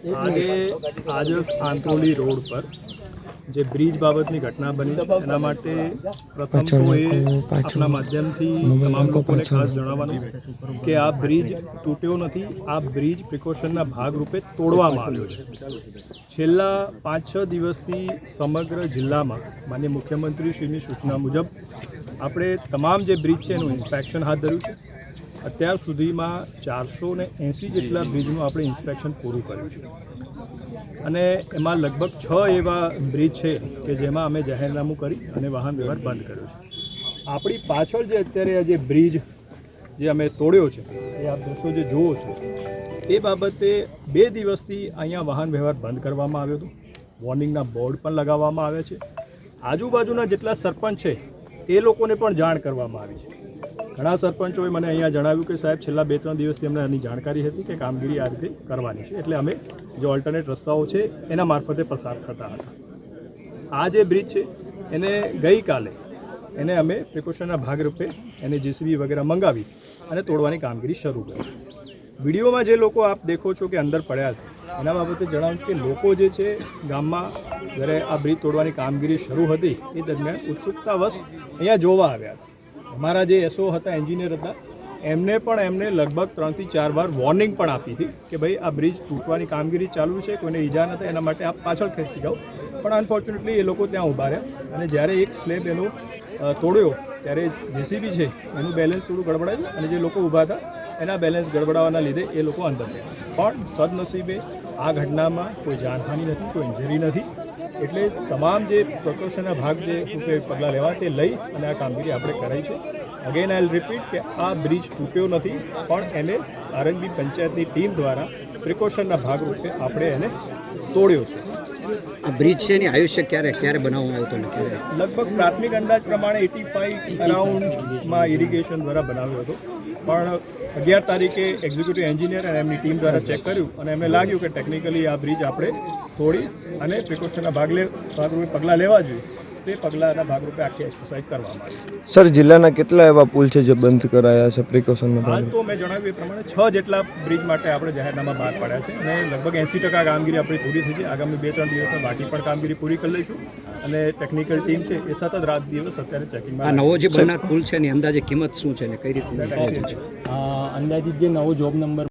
આજે આજે આંતરોલી રોડ પર જે બ્રિજ બાબતની ઘટના બની એના માટે પ્રથમ તો એ આપના માધ્યમથી તમામ લોકોને ખાસ જણાવવાનું કે આ બ્રિજ તૂટ્યો નથી આ બ્રિજ પ્રિકોશનના ભાગરૂપે તોડવામાં આવ્યો છે. છેલ્લા પાંચ છ દિવસથી સમગ્ર જિલ્લામાં માન્ય મુખ્યમંત્રી શ્રીની સૂચના મુજબ આપણે તમામ જે બ્રિજ છે એનું ઇન્સ્પેક્શન હાથ ધર્યું છે. અત્યાર સુધીમાં ચારસો ને એંસી જેટલા બ્રિજનું આપણે ઇન્સ્પેક્શન પૂરું કર્યું છે. અને એમાં લગભગ છ એવા બ્રિજ છે કે જેમાં અમે જાહેરનામું કરી અને વાહન વ્યવહાર બંધ કર્યો છે. આપણી પાછળ જે અત્યારે આ જે બ્રિજ જે અમે તોડ્યો છે, એ આપ દૃશ્યો જે જુઓ છો, એ બાબતે બે દિવસથી અહીંયા વાહન વ્યવહાર બંધ કરવામાં આવ્યો હતો. વોર્નિંગના બોર્ડ પણ લગાવવામાં આવ્યા છે. આજુબાજુના જેટલા સરપંચ છે, એ લોકોને પણ જાણ કરવામાં આવી છે. ઘણા સરપંચોએ મને અહીંયા જણાવ્યું કે સાહેબ, છેલ્લા બે ત્રણ દિવસથી અમને આની જાણકારી હતી કે કામગીરી આ રીતે કરવાની છે. એટલે અમે જે ઓલ્ટરનેટ રસ્તાઓ છે, એના મારફતે પસાર થતા હતા. આ જે બ્રિજ છે, એને ગઈકાલે એને અમે પ્રિકોશનના ભાગરૂપે એને જેસીબી વગેરે મંગાવી અને તોડવાની કામગીરી શરૂ કરી. વિડીયોમાં જે લોકો આપ દેખો છો કે અંદર પડ્યા છે, એના બાબતે જણાવું કે લોકો જે છે, ગામમાં જ્યારે આ બ્રિજ તોડવાની કામગીરી શરૂ હતી, એ દરમિયાન ઉત્સુકતાવશ અહીંયા જોવા આવ્યા હતા. અમારા જે એસઓ હતા, એન્જિનિયર હતા, એમને પણ એમને લગભગ ત્રણથી ચાર વાર વોર્નિંગ પણ આપી હતી કે ભાઈ આ બ્રિજ તૂટવાની કામગીરી ચાલુ છે, કોઈને ઈજા નથી એના માટે આપ પાછળ ખેંચી જાઓ. પણ અનફોર્ચ્યુનેટલી એ લોકો ત્યાં ઊભા રહ્યા અને જ્યારે એક સ્લેબ એનો તોડ્યો, ત્યારે જેસીબી છે, એનું બેલેન્સ થોડું ગડબડાયું અને જે લોકો ઊભા હતા, એના બેલેન્સ ગડબડાવાના લીધે એ લોકો અંદર ગયા. પણ સદનસીબે આ ઘટનામાં કોઈ જાનહાનિ નથી, કોઈ ઇન્જરી નથી. એટલે તમામ જે પ્રિકોશનના ભાગ જે રૂપે પગલાં લેવા તે લઈ અને આ કામગીરી આપણે કરાઈ છે. અગેન આઈ રિપીટ કે આ બ્રિજ તૂટ્યો નથી, પણ એને આરએનબી પંચાયતની ટીમ દ્વારા પ્રિકોશનના ભાગરૂપે આપણે એને તોડ્યો છે. આ બ્રિજ છે એની આયુષ્ય ક્યારે ક્યારે બનાવવામાં આવતો ને ક્યારે? લગભગ પ્રાથમિક અંદાજ પ્રમાણે એટી ફાઈવ અરાઉન્ડમાં ઇરિગેશન દ્વારા બનાવ્યો હતો. પણ અગિયાર તારીખે એક્ઝિક્યુટિવ એન્જિનિયર અને એમની ટીમ દ્વારા ચેક કર્યું અને એમને લાગ્યું કે ટેકનિકલી આ બ્રિજ આપણે તોડી અને પ્રિકોશનના ભાગલે ભાગરૂપે પગલાં લેવા જોઈએ. તે પગલાંના ભાગરૂપે આખી એક્સરસાઇઝ કરવામાં આવી. સર જિલ્લાના કેટલા એવા પુલ છે જે બંધ કરાયા છે પ્રિકોશનના હાલ તો મેં જણાવ્યું એ પ્રમાણે છ જેટલા બ્રિજ માટે આપણે જાહેરનામા બહાર પાડ્યા છે અને લગભગ એંસી ટકા કામગીરી આપણી પૂરી થઈ છે. આગામી બે ત્રણ દિવસમાં બાકી પણ કામગીરી પૂરી કરી લઈશું અને ટેકનિકલ ટીમ છે એ સતત રાત દિવસ અત્યારે ચેકિંગમાં નવો જે બનનાર પુલ છે એની અંદાજે કિંમત શું છે ને કઈ રીતના છે? અ, અંદાજિત જે નવો જોબ નંબર